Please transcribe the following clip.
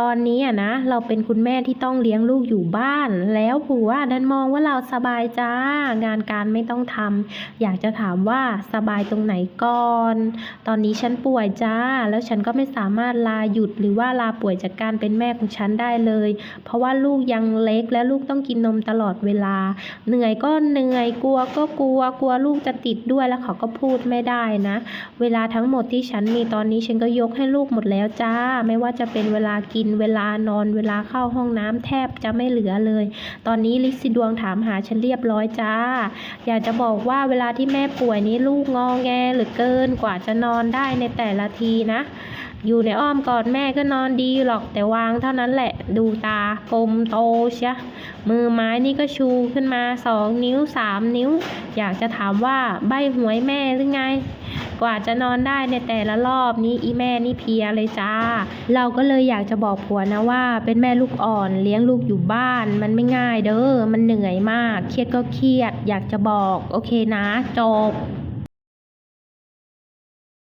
ตอนนี้อะนะเราเป็นคุณแม่ที่ต้องเลี้ยงลูกอยู่บ้าน แล้วผัวดันมองว่าเราสบายจ้างานการไม่ต้องทำอยากจะถามว่าสบายตรงไหนก่อน ตอนนี้ฉันป่วยจ้า แล้วฉันก็ไม่สามารถลาหยุดหรือว่าลาป่วยจากการเป็นแม่ของฉันได้เลย เพราะว่าลูกยังเล็กและลูกต้องกินนมตลอดเวลา เหนื่อยก็เหนื่อยกลัวก็กลัวกลัวลูกจะติดด้วยแล้วเขาก็พูดไม่ได้นะ เวลาทั้งหมดที่ฉันมีตอนนี้ฉันก็ยกให้ลูกหมดแล้วจ้า ไม่ว่าจะเป็นเวลากินเวลานอนเวลาเข้าห้องน้ำแทบจะไม่เหลือเลย ตอนนี้ลิซซี่ดวงถามหาฉันเรียบร้อยจ้า อยากจะบอกว่าเวลาที่แม่ป่วยนี้ลูกงอแงเหลือเกินกว่าจะนอนได้ในแต่ละทีนะอยู่ในอ้อมกอดแม่ก็นอนดีหรอกแต่วางเท่านั้นแหละดูตากลมโตเชียมือไม้นี่ก็ชูขึ้นมาสองนิ้วสามนิ้ว อยากจะถามว่าใบหวยแม่หรือไง กว่าจะนอนได้ในแต่ละรอบนี้อีแม่นี่เพียเลยจ้า เราก็เลยอยากจะบอกผัวนะว่า เป็นแม่ลูกอ่อนเลี้ยงลูกอยู่บ้าน มันไม่ง่ายเด้อมันเหนื่อยมาก เครียดก็เครียด อยากจะบอก โอเคนะ จบ